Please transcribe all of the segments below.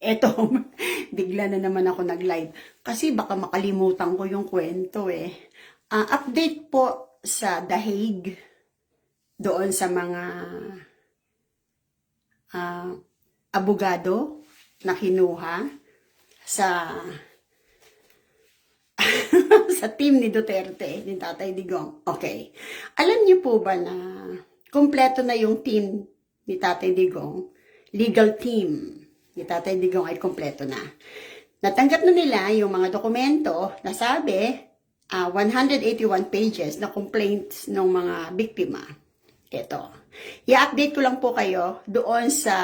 Eto, bigla na naman ako nag-live. Kasi baka makalimutan ko yung kwento eh. Ah, update po sa Dahig doon sa mga ah, abogado na kinuha sa sa team ni Duterte, ni Tatay Digong. Okay. Alam niyo po ba na kompleto na yung team ni Tatay Digong? Legal team ni Tatay Digong ay kompleto na. Natanggap na nila yung mga dokumento na sabi, ah, 181 pages na complaints ng mga biktima. Ito. I-update ko lang po kayo doon sa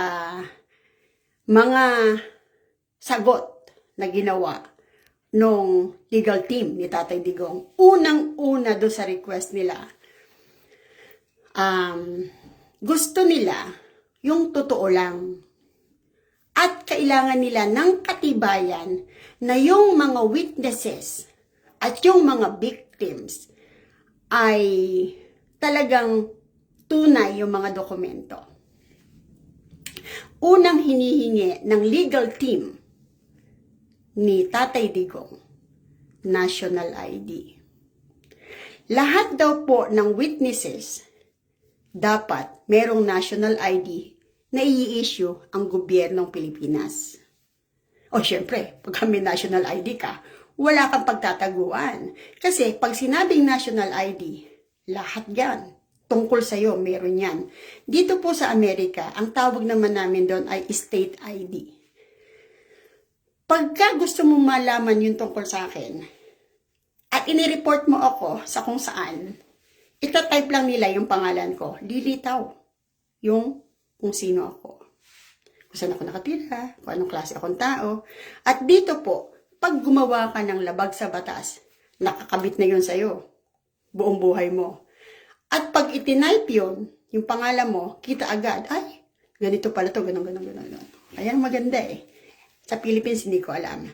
mga sagot na ginawa nung legal team ni Tatay Digong. Unang-una do sa request nila, um, gusto nila yung totoo lang. At kailangan nila ng katibayan na yung mga witnesses at yung mga victims ay talagang tunay yung mga dokumento. Unang hinihingi ng legal team ni Tatay Digong, national ID. Lahat daw po ng witnesses dapat merong national ID na i-issue ang gobyernong Pilipinas. O syempre, pag kami national ID ka, wala kang pagtataguan. Kasi pag sinabing national ID, lahat yan. Tungkol sa'yo, meron yan. Dito po sa Amerika, ang tawag naman namin doon ay state ID. Pagka gusto mo malaman yung tungkol sa akin, at inireport mo ako sa kung saan, itatype lang nila yung pangalan ko. Lilitaw yung kung sino ako. Kung saan ako nakatira, kung anong klase akong tao. At dito po, pag gumawa ka ng labag sa batas, nakakabit na yun sa'yo. Buong buhay mo. At pag itinype yun, yung pangalan mo, kita agad, ay, ganito pala to, ganun, ganun, ganun, ganun. Ayan, maganda eh. Sa Philippines, hindi ko alam.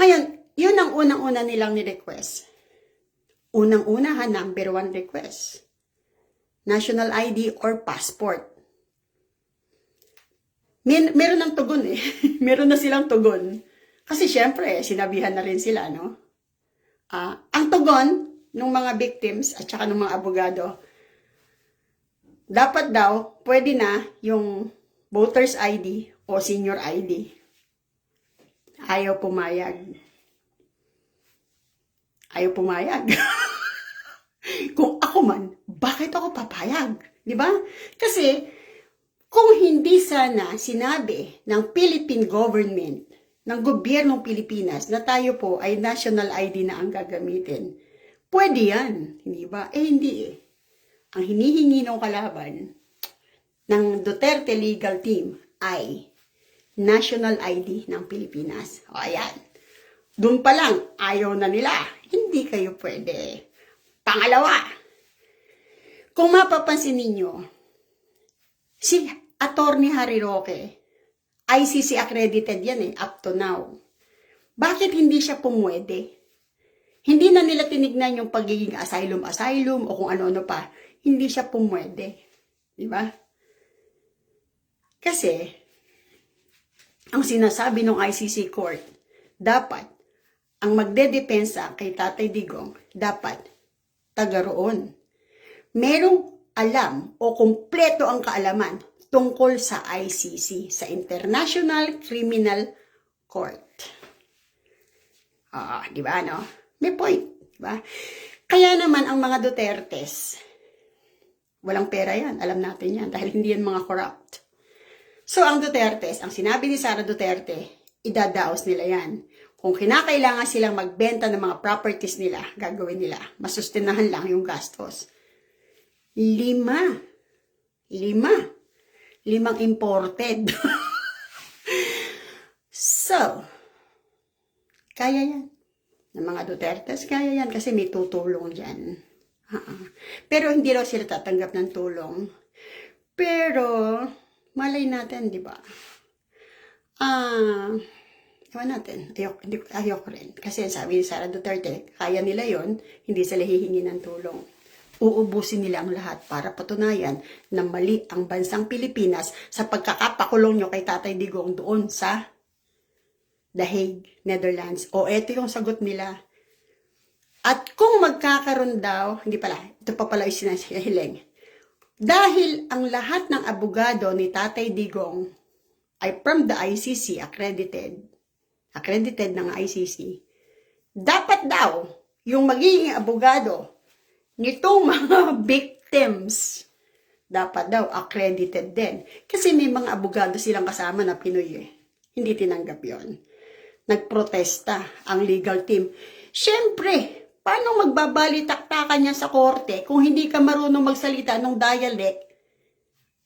Ngayon, yun ang unang-una nilang ni-request. Unang-una ha, number one request. National ID or passport. Mer meron ng tugon eh. meron na silang tugon. Kasi syempre, sinabihan na rin sila, no? Ah, ang tugon ng mga victims at saka ng mga abogado, dapat daw, pwede na yung voter's ID o senior ID. Ayaw pumayag. Ayaw pumayag. Kung ako man, bakit ako papayag? Di ba? Kasi, kung hindi sana sinabi ng Philippine government, ng gobyernong Pilipinas, na tayo po ay national ID na ang gagamitin, pwede yan. Hindi ba? Eh, hindi eh. Ang hinihingi ng kalaban ng Duterte legal team ay national ID ng Pilipinas. O, ayan. Doon pa lang, ayaw na nila. Hindi kayo pwede. Pangalawa, kung mapapansin ninyo, si Attorney Harry Roque, ICC accredited yan eh, up to now. Bakit hindi siya pumwede? Hindi na nila tinignan yung pagiging asylum-asylum o kung ano-ano pa. Hindi siya pumwede. Di ba? Kasi, ang sinasabi ng ICC court, dapat, ang magdedepensa kay Tatay Digong, dapat, taga roon. Merong alam o kumpleto ang kaalaman tungkol sa ICC, sa International Criminal Court. Ah, di ba, no? May point, di ba? Kaya naman ang mga Dutertes, walang pera yan, alam natin yan, dahil hindi yan mga corrupt. So, ang Dutertes, ang sinabi ni Sara Duterte, idadaos nila yan. Kung kinakailangan silang magbenta ng mga properties nila, gagawin nila. Masustinahan lang yung gastos. Lima. Lima. Limang imported. so, kaya yan. Ng mga Dutertes, kaya yan kasi may tutulong dyan. Ha-ha. Pero hindi raw sila tatanggap ng tulong. Pero, malay natin, di ba? Ah, ewan natin. Ayok, hindi, ayoko rin. Kasi sabi ni Sara Duterte, kaya nila yon hindi sila hihingi ng tulong. Uubusin nila ang lahat para patunayan na mali ang bansang Pilipinas sa pagkakapakulong nyo kay Tatay Digong doon sa The Hague, Netherlands. O, eto yung sagot nila. At kung magkakaroon daw, hindi pala, ito pa pala yung sinasahiling. Dahil ang lahat ng abogado ni Tatay Digong ay from the ICC, accredited, accredited ng ICC, dapat daw yung magiging abogado nitong mga victims, dapat daw accredited din. Kasi may mga abogado silang kasama na Pinoy eh. Hindi tinanggap yon. Nagprotesta ang legal team. Siyempre, paano magbabalitaktakan niya sa korte kung hindi ka marunong magsalita ng dialect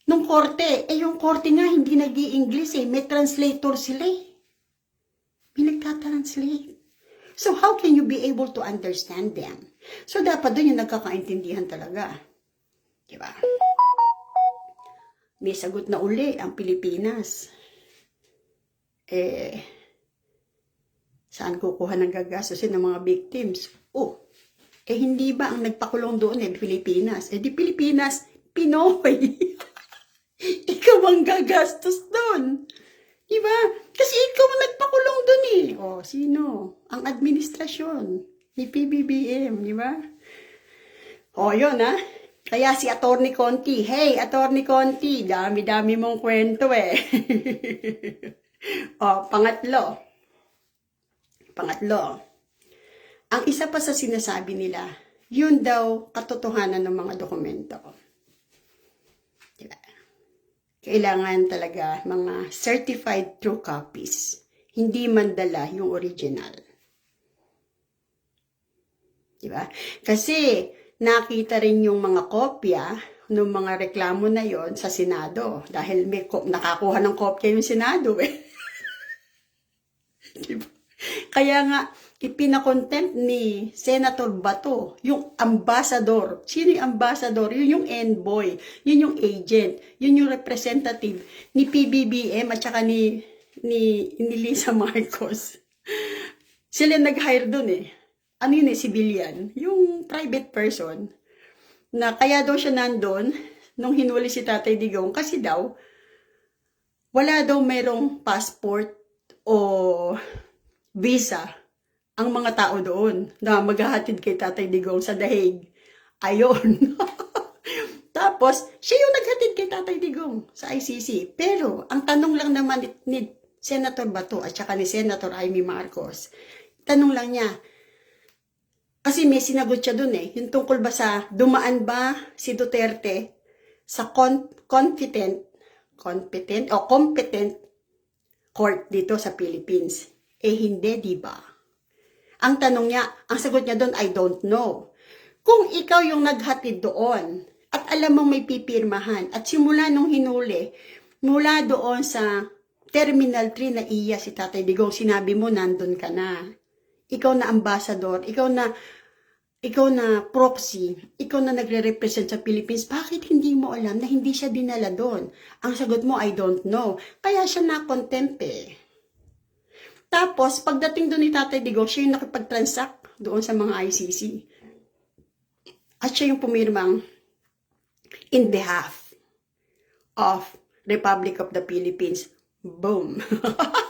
nung korte? Eh, yung korte nga hindi nag english eh. May translator sila eh. May nagtatranslate. So, how can you be able to understand them? So, dapat doon yung nagkakaintindihan talaga. Diba? May sagot na uli ang Pilipinas. Eh, saan kukuha ng gagastusin ng mga victims? Oh, eh hindi ba ang nagpakulong doon eh, Pilipinas? Eh di Pilipinas, Pinoy. ikaw ang gagastos doon. Diba? Kasi ikaw ang nagpakulong doon eh. Oh, sino? Ang administrasyon ni PBBM, di ba? Oh, yun ah. Kaya si Attorney Conti, hey, Attorney Conti, dami-dami mong kwento eh. oh, pangatlo. Pangatlo. Ang isa pa sa sinasabi nila, yun daw katotohanan ng mga dokumento. Diba? Kailangan talaga mga certified true copies. Hindi man dala yung original. Diba? Kasi nakita rin yung mga kopya ng mga reklamo na yon sa Senado dahil may nakakuha ng kopya yung Senado eh. diba? Kaya nga, ipinakontempt ni Senator Bato, yung ambassador. Sino yung ambassador? Yun yung envoy, yun yung agent, yun yung representative ni PBBM at saka ni, ni, ni Lisa Marcos. Sila nag-hire dun eh. Ano yun eh, civilian. Yung private person na kaya daw siya nandun nung hinuli si Tatay Digong kasi daw wala daw merong passport o visa ang mga tao doon na maghahatid kay Tatay Digong sa Dahig. Ayon. Tapos, siya yung naghatid kay Tatay Digong sa ICC. Pero, ang tanong lang naman ni, Senator Bato at saka ni Senator Amy Marcos, tanong lang niya, kasi may sinagot siya dun eh, yung tungkol ba sa dumaan ba si Duterte sa con- confident, competent, o competent court dito sa Philippines. Eh hindi, di ba? Ang tanong niya, ang sagot niya doon, I don't know. Kung ikaw yung naghatid doon, at alam mong may pipirmahan, at simula nung hinuli, mula doon sa Terminal 3 na iya si Tatay Digong, sinabi mo, nandun ka na. Ikaw na ambassador, ikaw na ikaw na proxy, ikaw na nagre-represent sa Philippines, bakit hindi mo alam na hindi siya dinala doon? Ang sagot mo, I don't know. Kaya siya na-contempt eh. Tapos, pagdating doon ni Tatay Digong, siya yung nakipag-transact doon sa mga ICC. At siya yung pumirmang in behalf of Republic of the Philippines. Boom!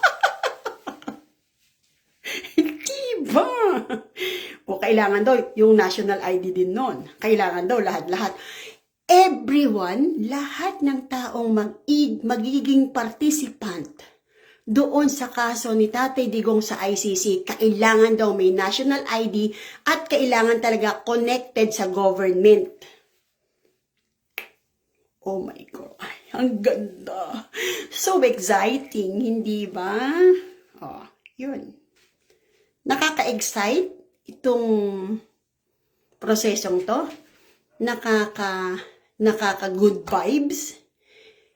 diba? O kailangan daw yung national ID din nun. Kailangan daw lahat-lahat. Everyone, lahat ng taong mag magiging participant doon sa kaso ni Tatay Digong sa ICC, kailangan daw may national ID at kailangan talaga connected sa government. Oh my God. Ang ganda. So exciting, hindi ba? Oh, yun. Nakaka-excite itong prosesong to. Nakaka, nakaka-good vibes.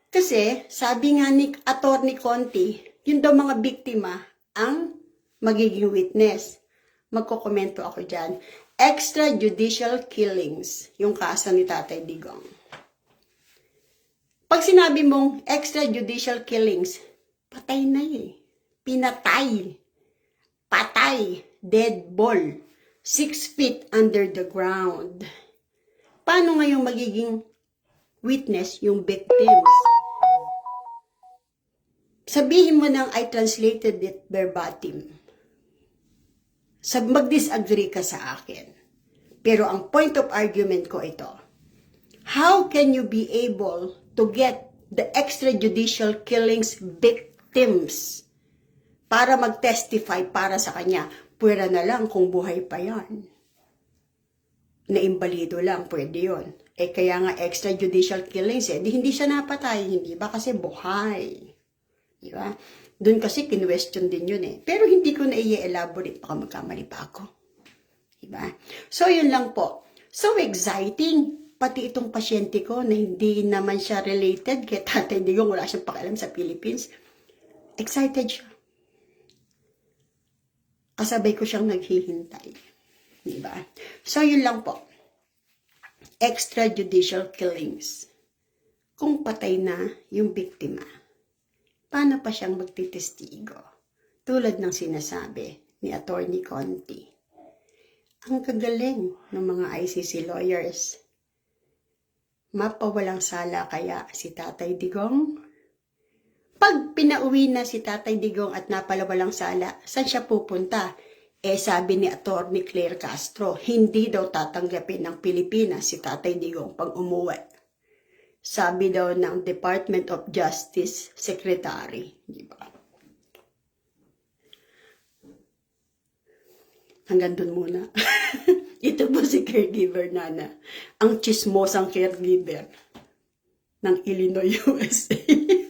Kasi, sabi nga ni Attorney Conti, yun daw mga biktima ang magiging witness. Magkokomento ako dyan. Extrajudicial killings, yung kaso ni Tatay Digong. Pag sinabi mong extrajudicial killings, patay na eh. Pinatay. Patay. Dead ball. Six feet under the ground. Paano ngayong magiging witness yung victims? sabihin mo nang I translated it verbatim. Sab mag-disagree ka sa akin. Pero ang point of argument ko ito. How can you be able to get the extrajudicial killings victims para mag-testify para sa kanya? Pwera na lang kung buhay pa yan. Naimbalido lang, pwede yon. Eh kaya nga extrajudicial killings eh, di hindi siya napatay, hindi ba? Kasi buhay. Di ba? Doon kasi kinwestiyon din yun eh. Pero hindi ko na i-elaborate, baka magkamali pa ako. Diba? So, yun lang po. So exciting. Pati itong pasyente ko na hindi naman siya related kay Tatay Digong, wala siyang pakialam sa Philippines. Excited siya. Kasabay ko siyang naghihintay. Diba? So, yun lang po. Extrajudicial killings. Kung patay na yung biktima, paano pa siyang magtitestigo? Tulad ng sinasabi ni Attorney Conti. Ang kagaling ng mga ICC lawyers. Mapawalang sala kaya si Tatay Digong? Pag pinauwi na si Tatay Digong at napalawalang sala, saan siya pupunta? Eh sabi ni Attorney Claire Castro, hindi daw tatanggapin ng Pilipinas si Tatay Digong pag umuwi. Sabi daw ng Department of Justice Secretary, di? Hanggang dun muna. Ito po si caregiver Nana. Ang chismosang caregiver ng Illinois, USA.